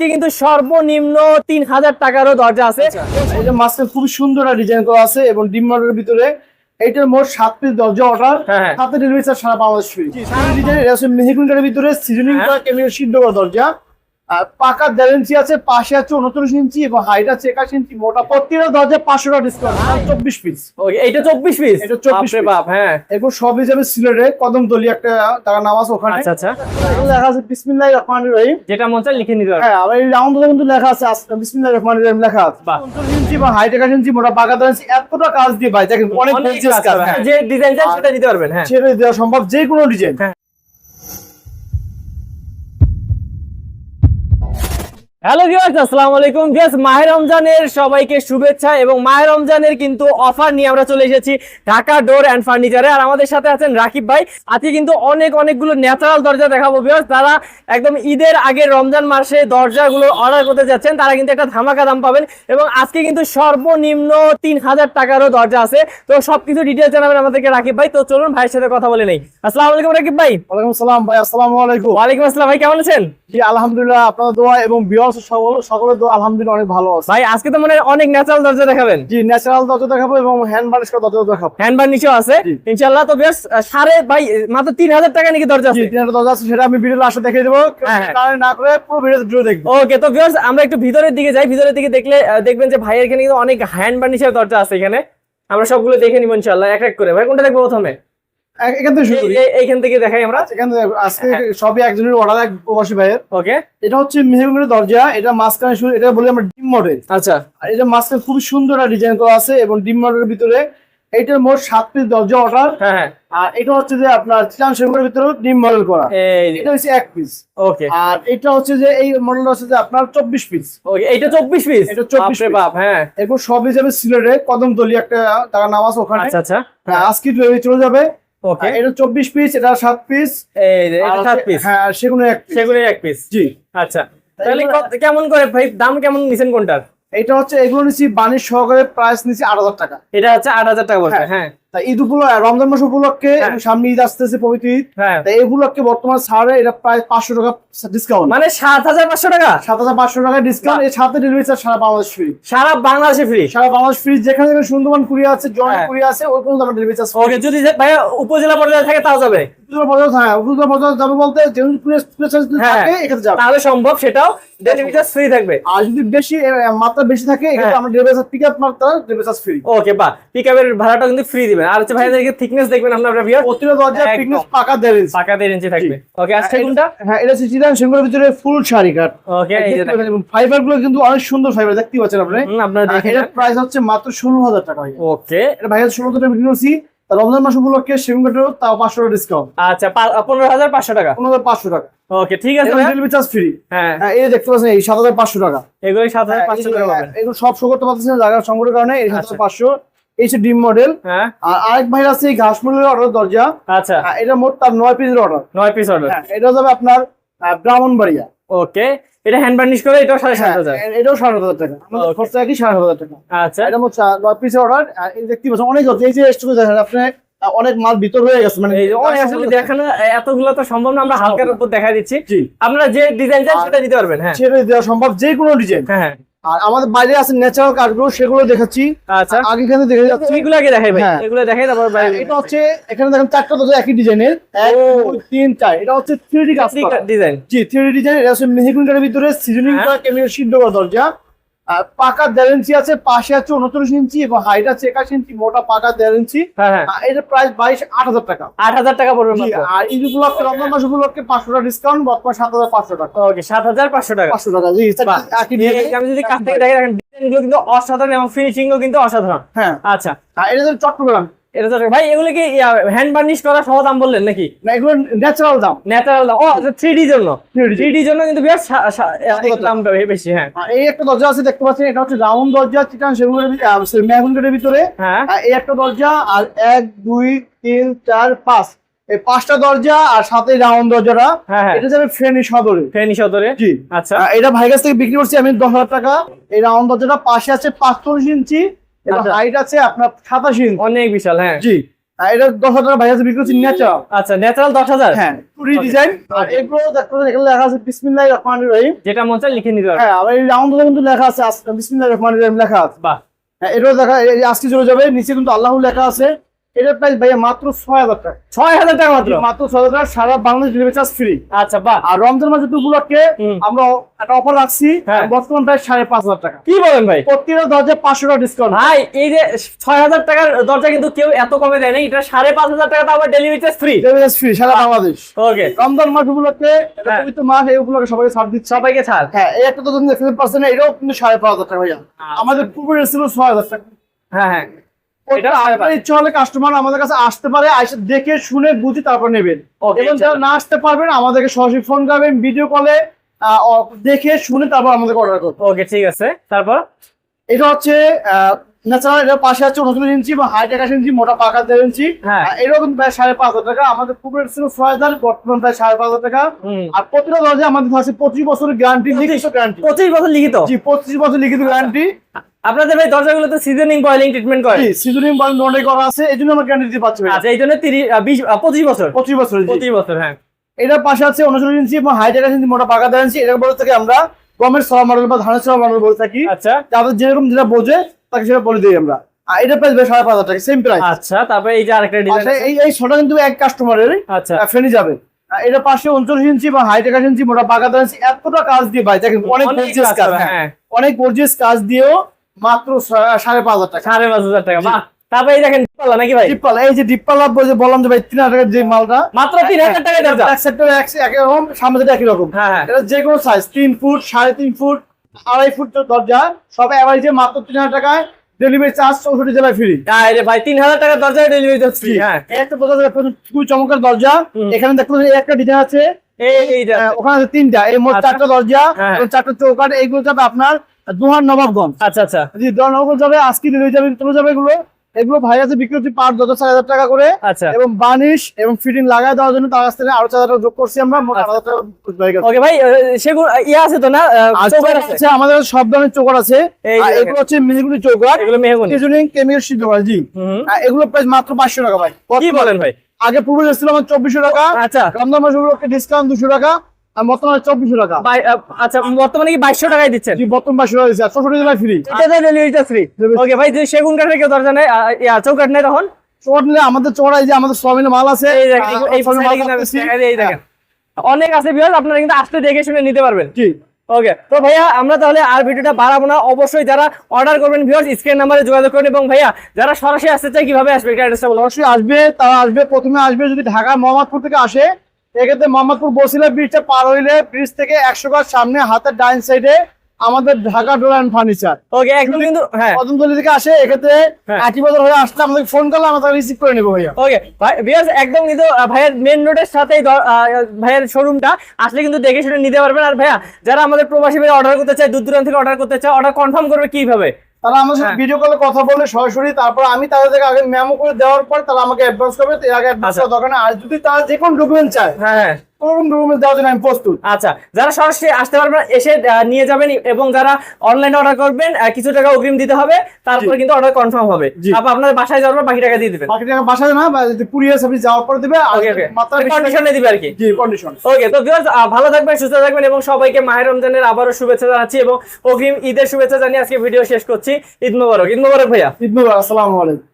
আজকে কিন্তু সর্বনিম্ন তিন হাজার টাকারও দরজা আছে এটা যে মাস্কের খুব সুন্দর ডিজাইন করা আছে এবং ডিম মডেলের ভিতরে এইটার মোট সাত পিস দরজা অর্ডার হ্যাঁ, হ্যাঁ। সাথে ডেলিভারি চার্জ সারা বাংলাদেশ ফ্রি ডিজাইন এটা ভিতরে সিজনিং হ্যাঁ। করা কেমিক্যাল সিদ্ধ করা দরজা পাকা দেড় ইঞ্চি আছে পাশে আছে উনত্রিশ ইঞ্চি এবং হাইট আছে একাশ ইঞ্চি মোটা প্রত্যেকটা দরজা পাঁচশো টাকা ডিসকাউন্ট চব্বিশ পিস এটা চব্বিশ পিস এটা 24 বাপরে piece। বাপ হ্যাঁ। এরপর সব হিসাবে সিলেটে কদমতলি একটা তার নাম আছে ওখানে। আচ্ছা আচ্ছা। লেখা আছে বিসমিল্লাহ রহমান রহিম। যেটা মন চায় লিখে নিতে হ্যাঁ আবার এই রাউন্ড কিন্তু লেখা আছে বিসমিল্লাহ রহমান রহিম লেখা আছে। উনত্রিশ ইঞ্চি বা হাইট একাশি ইঞ্চি মোটা পাকা দেড় ইঞ্চি এতটা কাজ দিয়ে ভাই দেখেন অনেক কাজ। যে ডিজাইন চাই সেটা দিতে পারবেন হ্যাঁ। ছেড়ে দেওয়া সম্ভব যে কোনো ডিজাইন হ্যালো ভিউয়ার্স আসসালামু আলাইকুম। ভিউয়ার্স মাহে রমজানের সবাইকে শুভেচ্ছা এবং মাহে রমজানের কিন্তু অফার নিয়ে আমরা চলে এসেছি ঢাকা ডোর অ্যান্ড ফার্নিচারে আর আমাদের সাথে আছেন রাকিব ভাই। আজকে কিন্তু অনেক অনেকগুলো ন্যাচারাল দরজা দেখাবো ভিউয়ার্স তারা একদম ঈদের আগে রমজান মাসে দরজাগুলো অর্ডার করতে যাচ্ছেন তারা কিন্তু একটা ধামাকা দাম পাবেন। এবং আজকে কিন্তু সর্বনিম্ন তিন হাজার টাকারও দরজা আছে। তো সব কিছু ডিটেলস জানাবেন আমাদেরকে রাকিব ভাই। তো চলুন ভাইয়ের সাথে কথা বলে নেই। আসসালামু আলাইকুম রাকিব ভাই। ওয়ালাইকুম সালাম ভাই আসসালামু আলাইকুম। ওয়ালাইকুম আসসালাম ভাই কেমন আছেন? জি আলহামদুলিল্লাহ আপনার দোয়া এবং বিয়ার্স সকলের দোয়া আলহামদুলিল্লাহ অনেক ভালো আছে। ভাই আজকে তো মনে হয় অনেক ন্যাচারাল দরজা দেখাবেন। জি ন্যাচারাল দরজা দেখাবো এবং হ্যান্ড বানিশ করা দরজা দেখাবো। হ্যান্ডবার নিচেও আছে। জি। তো বেশ সাড়ে ভাই মাত্র তিন হাজার টাকা নাকি দরজা আছে? তিনটা দরজা আছে সেটা আমি দেখিয়ে দেবো। হ্যাঁ, হ্যাঁ। কারণ না করে পুরো ভিডিও ভিডিও দেখব ওকে তো ভিউয়ার্স আমরা একটু ভিতরের দিকে যাই। ভিতরের দিকে দেখলে দেখবেন যে ভাইয়ের এখানে কিন্তু অনেক হ্যান্ড বার্নিশের দরজা আছে এখানে। আমরা সবগুলো দেখে নিব ইনশাল্লাহ এক এক করে। ভাই কোনটা দেখব প্রথমে? এখান থেকে শুরু করি। এই- এই- এইখান থেকে দেখাই আমরা। এখান থেকে আজকে হ্যাঁ। সবই একজনের অর্ডার এক প্রবাসী ভাইয়ের। ওকে এটা হচ্ছে মেহগুনের দরজা এটা মাঝখানে শুরু এটা বলি আমরা ডিম মডেল আচ্ছা। আর এটা মাঝখানে খুব সুন্দর ডিজাইন করা আছে এবং ডিম মডেলের ভিতরে এইটার মোট সাত পিস দরজা অর্ডার হ্যাঁ হ্যাঁ। আর এটা হচ্ছে যে আপনার ভিতরে ডিম মডেল করা। এটা হচ্ছে এক পিস ওকে আর এটা হচ্ছে যে এই মডেলটা হচ্ছে যে আপনার চব্বিশ পিস ওকে এইটা চব্বিশ পিস এটা 24 বাপরে piece। বাপ হ্যাঁ। এরপর সব হিসাবে সিলেটে কদমতলি একটা তার নাম আছে ওখানে। আচ্ছা আচ্ছা। হ্যাঁ, আজকে চলে যাবে। ওকে এটা চব্বিশ পিস এটা সাত পিস এই এটা সাত পিস হ্যাঁ এক। এক পিস জি। আচ্ছা। তাহলে কেমন করে ভাই দাম কেমন নিছেন কোনটার? এটা হচ্ছে এগুলো বাণিজ্য সহকারে প্রাইস হাজার টাকা। এটা হচ্ছে আট হাজার টাকা বলছে হ্যাঁ। তা ঈদ উপলক্ষে রমজান মাস উপলক্ষে হ্যাঁ। সামনে ঈদ আসতেছে পবিত্র ঈদ। হ্যাঁ। তাই এগুলোকে বর্তমান ছাড়ে এটা প্রায় পাঁচশো টাকা ডিসকাউন্ট মানে সাত হাজার পাঁচশো টাকা? সাত হাজার পাঁচশো টাকা ডিসকাউন্ট এর সাথে ডেলিভারি চার্জ সারা বাংলাদেশ ফ্রি সারা বাংলাদেশে ফ্রি সারা বাংলাদেশ ফ্রি যেখানে যেখানে সুন্দরবন আছে জয়েন্ট হ্যাঁ। আছে ওই পর্যন্ত আমরা ডেলিভারি চার্জ ওকে যদি ভাইয়া উপজেলা পর্যায়ে থাকে তাও যাবে? উপজেলা পর্যন্ত হ্যাঁ উপজেলা পর্যন্ত যাবে বলতে হ্যাঁ। থাকে এখানে যাবে। তাহলে সম্ভব সেটাও ডেলিভারি চার্জ ফ্রি থাকবে। আর যদি বেশি মাত্রা বেশি থাকে হ্যাঁ। আমরা ডেলিভারি চার্জ পিক আপ মাত্রা ডেলিভারি চার্জ ফ্রি ওকে বা পিকআপের ভাড়াটা কিন্তু ফ্রি দিবেন। আর হচ্ছে ভাইয়াদেরকে থিকনেস দেখবেন আপনারা ভিউয়ার প্রতিটা দরজা। পিকনিক পাকা দেড় ইঞ্চি পাকা দেড় ইঞ্চি থাকবে। ওকে আজকে হ্যাঁ, কোনটা? হ্যাঁ এটা হচ্ছে চিরাং সেগুলোর ভিতরে ফুল শাড়ি কাট ওকে এই যে দেখেন। ফাইবারগুলো কিন্তু অনেক সুন্দর ফাইবার দেখতে পাচ্ছেন আপনি? আপনারা দেখেন। এটার প্রাইস হচ্ছে মাত্র ষোলো হাজার টাকা ভাইয়া। ওকে এটা ভাইয়া ষোলো হাজার টাকা বিক্রি করছি তা রমজান মাস উপলক্ষে সেভিং কার্ডেও তাও পাঁচশো টাকা ডিসকাউন্ট আচ্ছা পনেরো হাজার পাঁচশো টাকা? পনেরো হাজার পাঁচশো টাকা। ওকে ঠিক আছে ভাইয়া। ডেলিভারি চার্জ ফ্রি হ্যাঁ। হ্যাঁ এই দেখতে পাচ্ছেন এই সাত হাজার পাঁচশো টাকা। এগুলো সাত হাজার হ্যাঁ, পাঁচশো টাকা হ্যাঁ, পাবেন। এগুলো সব শো করতে পারতেছেন জায়গা সংগ্রহের কারণে এই সাত আচ্ছা। হাজার পাঁচশো। এই ডিম মডেল। হ্যাঁ। আর আরেক ভাই আছে এই অর্ডার দরজা। আচ্ছা। এটা মোট তার নয় পিসের অর্ডার নয় পিস অর্ডার হ্যাঁ এটা যাবে আপনার আহ, ব্রাহ্মণবাড়িয়া। ওকে। এটা হ্যান্ড বার্নিশ করে এটাও সাড়ে সাত হ্যাঁ, হাজার। এটাও সাড়ে হাজার টাকা। আমাদের খরচা একই সাড়ে হাজার টাকা। আচ্ছা। এটা মোট নয় পিসের অর্ডার দেখতে পাচ্ছেন অনেক হচ্ছে এই যে দেখেন আপনি অনেক মাল ভিতর হয়ে গেছে। মানে আসলে দেখানো এতগুলো তো সম্ভব না আমরা হালকার উপর দেখা দিচ্ছি। আপনারা যে ডিজাইন চান সেটা দিতে পারবেন হ্যাঁ। ছেড়ে দেওয়া সম্ভব যে কোনো ডিজাইন হ্যাঁ হ্যাঁ। আর আমাদের বাইরে আছে ন্যাচারাল কাঠগুলো সেগুলো দেখাচ্ছি। আচ্ছা। আগে এখানে দেখে যাচ্ছি। এগুলো আগে দেখাই ভাই। হ্যাঁ। এগুলো দেখাই তারপর ভাই এটা হচ্ছে এখানে দেখেন চারটা দরজা একই ডিজাইনের। এক ও। দুই তিন চার। এটা হচ্ছে থ্রি ডি কাজ ডিজাইন জি 3D ডিজাইন এটা হচ্ছে মেহগুন কাঠের ভিতরে সিজনিং হ্যাঁ। করা কেমিক্যাল সিদ্ধ করা দরজা। পাকা দেড় ইঞ্চি আছে পাশে আছে উনত্রিশ ইঞ্চি এবং হাইট আছে একাশি ইঞ্চি মোটা পাকা দেড় ইঞ্চি। হ্যাঁ হ্যাঁ। এটার প্রাইস বাইশ আট হাজার টাকা। আট হাজার টাকা পড়বে আর ঈদ উপলক্ষে রমজান মাস উপলক্ষে পাঁচশো টাকা ডিসকাউন্ট বর্তমান সাত হাজার পাঁচশো টাকা। ওকে সাত হাজার পাঁচশো টাকা। পাঁচশো টাকা জি আমি যদি কাছ থেকে দেখে রাখেন ডিজাইন কিন্তু অসাধারণ এবং ফিনিশিং ও কিন্তু অসাধারণ। হ্যাঁ। আচ্ছা। আর এটা চট্টগ্রাম। এটা তো ভাই এগুলো কি হ্যান্ড বার্নিশ করা সহ দাম বললেন নাকি? না এগুলো ন্যাচারাল দাম। ন্যাচারাল দাম। ও থ্রি ডি জন্য। থ্রি ডি জন্য কিন্তু বেশ হ্যাঁ। এই একটা দরজা আছে দেখতে পাচ্ছেন এটা হচ্ছে রাউন্ড দরজা চিটান ভিতরে। হ্যাঁ। এই একটা দরজা আর এক দুই তিন চার পাঁচ। এই পাঁচটা দরজা আর সাথে রাউন্ড দরজাটা হ্যাঁ হ্যাঁ। এটা যাবে ফ্রেনি সদরে। ফেনী সদরে? জি। আচ্ছা। এটা ভাই কাছ থেকে বিক্রি করছি আমি দশ হাজার টাকা। এই রাউন্ড দরজাটা পাশে আছে পাঁচচল্লিশ ইঞ্চি আচ্ছা। হাইট আছে আপনার ইঞ্চি। অনেক বিশাল হ্যাঁ। জি। এটা দশ হাজার টাকা ভাই আছে বিক্রি ন্যাচারাল আচ্ছা ন্যাচারাল দশ হাজার? হ্যাঁ টুরি ডিজাইন আর এগুলো এখানে লেখা আছে বিসমিল্লাহ রহমান রহিম। যেটা মন চায় লিখে নিতে হ্যাঁ এই রাউন্ড কিন্তু লেখা আছে বিসমিল্লাহ রহমান রহিম লেখা আছে। বাহ। হ্যাঁ এটাও দেখা আজকে চলে যাবে নিচে কিন্তু আল্লাহ লেখা আছে। এটার প্রাইস ভাইয়া মাত্র ছয় হাজার টাকা। ছয় হাজার টাকা মাত্র? মাত্র ছয় হাজার টাকা। সারা বাংলাদেশ ডেলিভারি চার্জ ফ্রি আচ্ছা বাহ। আর রমজান উপলক্ষে আমরা একটা অফার রাখছি। হ্যাঁ। বর্তমান প্রায় সাড়ে পাঁচ হাজার টাকা। কি বলেন ভাই? দরজা পাঁচশো টাকা ডিসকাউন্ট ভাই এই যে ছয় হাজার টাকার দরজা কিন্তু কেউ এত কমে দেয় না এটা সাড়ে পাঁচ হাজার টাকা আবার delivery charge free delivery charge free সারা বাংলাদেশ। ওকে রমজান মাস উপলক্ষে হ্যাঁ। পবিত্র মাস এই উপলক্ষে সবাইকে ছাড় দিচ্ছে। সবাইকে ছাড়। হ্যাঁ এই একটা তো দেখতে এটাও কিন্তু সাড়ে পাঁচ হাজার টাকা ভাইয়া। আমাদের ছিল ছয় হাজার টাকা। হ্যাঁ হ্যাঁ। এটা আপনার ইচ্ছা হলে কাস্টমার আমাদের কাছে আসতে পারে দেখে শুনে বুঝি তারপর নেবেন। এবং আচ্ছা। যারা না আসতে পারবেন আমাদেরকে সরাসরি ফোন করবেন ভিডিও কলে দেখে শুনে তারপর আমাদেরকে অর্ডার করবেন। ওকে ঠিক আছে। তারপর? এটা হচ্ছে ন্যাচারাল এটার পাশে আছে উনচল্লিশ ইঞ্চি বা হাইট একাশ ইঞ্চি মোটা পাকা দেড় ইঞ্চি। হ্যাঁ। প্রায় সাড়ে পাঁচ হাজার টাকা। আমাদের পুকুরের ছিল ছয় হাজার বর্তমান প্রায় সাড়ে পাঁচ হাজার টাকা। আর প্রতিটা দরজা আমাদের আছে পঁচিশ বছরের গ্যারান্টি লিখিত গ্যারান্টি পঁচিশ বছর লিখিত? জি পঁচিশ বছর লিখিত গ্যারান্টি আপনাদের ভাই দরজাগুলোতে সিজনিং বয়েলিং ট্রিটমেন্ট করে? সিজনিং বলেন দন্ডে করা আছে। এই জন্য আমরা গ্যারান্টি দিতে পারছি আচ্ছা এই জন্য তিরিশ বিশ পঁচিশ বছর? পঁচিশ বছর পঁচিশ বছর হ্যাঁ। এটার পাশে আছে উনচল্লিশ ইঞ্চি এবং হাইট একাশ ইঞ্চি মোটা পাকা দেড় ইঞ্চি। এটার বলে থেকে আমরা গমের সরা মডেল বা ধানের সরা মডেল বলে থাকি। আচ্ছা। যাদের যেরকম যেটা বোঝে তাকে সেটা বলে দিই আমরা। এটা প্রাইস বেশ সাড়ে পাঁচ হাজার টাকা সেম প্রাইস আচ্ছা তারপরে এই যে আরেকটা ডিজাইন আচ্ছা এই এই শোটা কিন্তু এক কাস্টমারের আচ্ছা। ফেনি যাবে। এটা পাশে উনচল্লিশ ইঞ্চি বা হাইট একাশ ইঞ্চি মোটা পাকা ইঞ্চি এতটা কাজ দিয়ে ভাই দেখেন অনেক অনেক গর্জিয়াস কাজ কাজ হবে, হ্যাঁ। হ্যাঁ। অনেক গর্জিয়াস কাজ দিয়েও মাত্র সাড়ে পাঁচ হাজার টাকা। সাড়ে পাঁচ হাজার টাকা বাহ। তারপরে দেখেন নাকি ভাই? ডিপ্পাল এই যে ডিপ্পাল যে বললাম যে ভাই তিন হাজার যে মালটা মাত্র তিন হাজার টাকা দরজা এক সেক্টর একই রকম সামনে থেকে একই রকম। হ্যাঁ হ্যাঁ। এটা যে কোনো সাইজ তিন ফুট সাড়ে তিন ফুট আড়াই ফুট দরজা সব অ্যাভারেজে মাত্র তিন হাজার টাকায় ডেলিভারি চার্জ চৌষট্টি জেলায় ফ্রি আরে ভাই তিন হাজার টাকা দরজা ডেলিভারি চার্জ ফ্রি হ্যাঁ। একটা দরজা দেখতে পাচ্ছেন খুবই চমৎকার দরজা। এখানে দেখতে পাচ্ছেন একটা ডিজাইন আছে। ওখানে আছে তিনটা। এই মোট আচ্ছা। চারটা দরজা হ্যাঁ। চারটা চৌকাট এইগুলো যাবে আপনার দুহার নবাবগঞ্জ। আচ্ছা আচ্ছা। জি দোহার নবাবগঞ্জ যাবে আজকে ডেলিভারি যাবে চলে যাবে এগুলো। এগুলো ভাই আছে বিক্রি হচ্ছে পার দশ চার হাজার টাকা করে। আচ্ছা। এবং বানিশ এবং ফিটিং লাগাই দেওয়ার জন্য তার কাছ আরও চার হাজার যোগ করছি আমরা হয়ে গেছে। ওকে ভাই সেগুলো ইয়ে আছে তো না? আছে আমাদের সব ধরনের চৌকাট আছে। এগুলো হচ্ছে মেহগুলি চৌকাট এগুলো সিজনিং কেমিক্যাল সিদ্ধ করা জি। এগুলো প্রাইস মাত্র পাঁচশো টাকা ভাই। কি বলেন ভাই? আগে পূর্বে ছিল আমার চব্বিশশো টাকা। আচ্ছা। রমজান মাস উপলক্ষে ডিসকাউন্ট দুশো টাকা। বর্তমানে চব্বিশশো টাকা। আচ্ছা বর্তমানে কি বাইশশো টাকায় দিচ্ছেন? বর্তমান বাইশশো টাকা দিচ্ছে চৌষট্টি জেলায় ফ্রি এটা ফ্রি ওকে ভাই যদি সেগুন কাঠের কেউ দরজা নেই চৌকাঠ নেই তখন? চৌকাট নিলে আমাদের চৌড়াই যে আমাদের সবাই মাল আছে এই দেখেন আহ, এই সবাই side এ মাল কিন্তু আমি রাখতেছি। দেখাই দিই, এই দেখেন। অনেক আছে বিহার আপনারা কিন্তু আসতে দেখে শুনে নিতে পারবেন। জি। ওকে তো ভাইয়া আমরা তাহলে আর ভিডিওটা বাড়াবো না। অবশ্যই যারা অর্ডার করবেন ভিউয়ার্স স্ক্রিন নাম্বারে যোগাযোগ করুন এবং ভাইয়া যারা সরাসরি আসতে চায় কীভাবে আসবে? অবশ্যই আসবে তারা আসবে প্রথমে আসবে যদি ঢাকা মোহাম্মদপুর থেকে আসে এক্ষেত্রে মোহাম্মদপুর বসিলা ব্রিজটা পার হইলে ব্রিজ থেকে একশো গাছ সামনে হাতের ডাইন সাইডে আমাদের Dhaka door and furniture okay একদম কিন্তু হ্যাঁ। কদমতলি থেকে আসে এক্ষেত্রে হ্যাঁ। আটি বাজার হয়ে আসলে আমাদের ফোন করলে আমরা তাকে রিসিভ করে নেব ভাইয়া। ওকে ভাই ভিউয়ার্স একদম কিন্তু ভাইয়ের মেন রোডের সাথেই ভাইয়ের শোরুমটা আসলে কিন্তু দেখে শুনে নিতে পারবেন। আর ভাইয়া যারা আমাদের প্রবাসী ভাই অর্ডার করতে চায় দূর দূরান্ত থেকে অর্ডার করতে চায় অর্ডার কনফার্ম করবে কীভাবে? তারা আমার সাথে হ্যাঁ। ভিডিও কলে কথা বলে সরাসরি তারপর আমি তাদের থেকে আগে মেমো করে দেওয়ার পর তারা আমাকে অ্যাডভান্স করবে এর আগে অ্যাডভান্স আচ্ছা। দরকার আর যদি তারা যে কোনো ডকুমেন্ট চায় হ্যাঁ আমি প্রস্তুত। আচ্ছা যারা সরাসরি আসতে পারবেন এসে নিয়ে যাবেন এবং যারা অনলাইনে অর্ডার করবেন কিছু টাকা অগ্রিম দিতে হবে তারপরে কিন্তু অর্ডার কনফার্ম হবে। তারপর আপনার বাসায় যাওয়ার বাকি টাকা দিয়ে দিবেন। বাকি টাকা বাসায় না যদি কুরিয়ার সার্ভিস যাওয়ার পরে দেবে আর ওকে ওকে মাত্রা কন্ডিশনে দিবে আর কি। জি কন্ডিশন ওকে তো ভালো থাকবেন সুস্থ থাকবেন এবং সবাইকে মাহের রমজানের আবারও শুভেচ্ছা জানাচ্ছি এবং অগ্রিম ঈদের শুভেচ্ছা জানিয়ে আজকে ভিডিও শেষ করছি। ঈদ মোবারক। ঈদ মোবারক ভাইয়া। ঈদ মুবারক আসসালামু আলাইকুম।